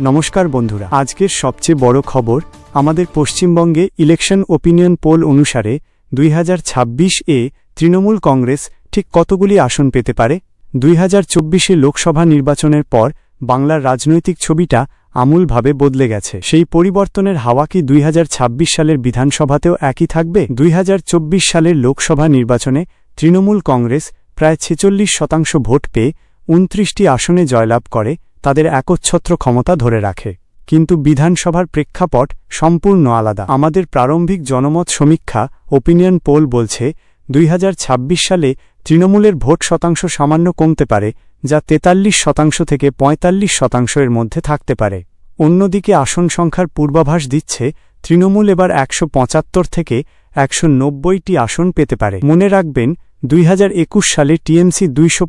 নমস্কার বন্ধুরা, আজকের সবচেয়ে বড় খবর, আমাদের পশ্চিমবঙ্গে ইলেকশন ওপিনিয়ন পোল অনুসারে দুই হাজার ছাব্বিশ এ তৃণমূল কংগ্রেস ঠিক কতগুলি আসন পেতে পারে? দুই হাজার লোকসভা নির্বাচনের পর বাংলার রাজনৈতিক ছবিটা আমূলভাবে বদলে গেছে। সেই পরিবর্তনের হাওয়া কি দুই হাজার ছাব্বিশ সালের বিধানসভাতেও একই থাকবে? দুই হাজার চব্বিশ সালের লোকসভা নির্বাচনে তৃণমূল কংগ্রেস প্রায় ছেচল্লিশ শতাংশ ভোট পেয়ে উনত্রিশটি আসনে জয়লাভ করে। তাদের একচ্ছত্র ক্ষমতা ধরে রাখে। কিন্তু বিধানসভার প্রেক্ষাপট সম্পূর্ণ আলাদা। আমাদের প্রারম্ভিক জনমত সমীক্ষা ওপিনিয়ন পোল বলছে, দুই হাজার ছাব্বিশ সালে তৃণমূলের ভোট শতাংশ সামান্য কমতে পারে, যা তেতাল্লিশ শতাংশ থেকে পঁয়তাল্লিশ শতাংশের মধ্যে থাকতে পারে। অন্যদিকে আসন সংখ্যার পূর্বাভাস দিচ্ছে, তৃণমূল এবার একশো পঁচাত্তর থেকে একশো নব্বইটি আসন পেতে পারে। মনে রাখবেন, দুই হাজার একুশ সালে টিএমসি দুইশো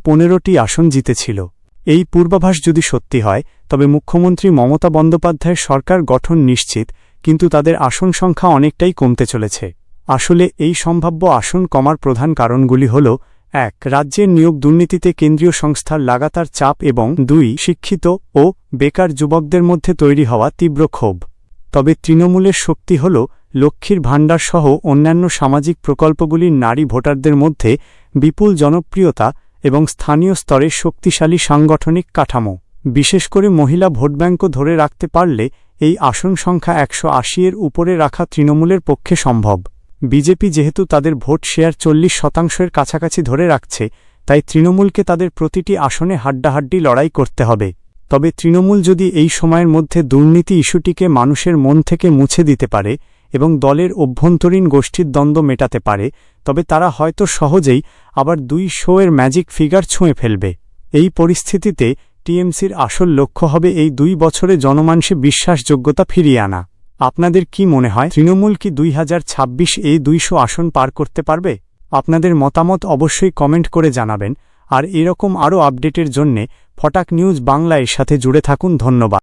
আসন জিতেছিল। এই পূর্বাভাস যদি সত্যি হয়, তবে মুখ্যমন্ত্রী মমতা বন্দ্যোপাধ্যায়ের সরকার গঠন নিশ্চিত, কিন্তু তাদের আসন সংখ্যা অনেকটাই কমতে চলেছে। আসলে এই সম্ভাব্য আসন কমার প্রধান কারণগুলি হল, এক, রাজ্যের নিয়োগ দুর্নীতিতে কেন্দ্রীয় সংস্থার লাগাতার চাপ এবং, দুই, শিক্ষিত ও বেকার যুবকদের মধ্যে তৈরি হওয়া তীব্র ক্ষোভ। তবে তৃণমূলের শক্তি হল, লক্ষ্মীর ভাণ্ডার সহ অন্যান্য সামাজিক প্রকল্পগুলির নারী ভোটারদের মধ্যে বিপুল জনপ্রিয়তা এবং স্থানীয় স্তরে শক্তিশালী সাংগঠনিক কাঠামো। বিশেষ করে মহিলা ভোটব্যাঙ্কও ধরে রাখতে পারলে এই আসন সংখ্যা একশো আশি এর উপরে রাখা তৃণমূলের পক্ষে সম্ভব। বিজেপি যেহেতু তাদের ভোট শেয়ার চল্লিশ শতাংশের কাছাকাছি ধরে রাখছে, তাই তৃণমূলকে তাদের প্রতিটি আসনে হাড্ডাহাড্ডি লড়াই করতে হবে। তবে তৃণমূল যদি এই সময়ের মধ্যে দুর্নীতি ইস্যুটিকে মানুষের মন থেকে মুছে দিতে পারে এবং দলের অভ্যন্তরীণ গোষ্ঠীর দ্বন্দ্ব মেটাতে পারে, তবে তারা হয়তো সহজেই আবার দুই শোয়ের ম্যাজিক ফিগার ছুঁয়ে ফেলবে। এই পরিস্থিতিতে টিএমসির আসল লক্ষ্য হবে এই দুই বছরে জনমানসে বিশ্বাসযোগ্যতা ফিরিয়ে আনা। আপনাদের কি মনে হয়, তৃণমূল কি দুই হাজার ছাব্বিশ এই দুইশো আসন পার করতে পারবে? আপনাদের মতামত অবশ্যই কমেন্ট করে জানাবেন, আর এরকম আরও আপডেটের জন্যে ফটাক নিউজ বাংলা এর সাথে জুড়ে থাকুন, ধন্যবাদ।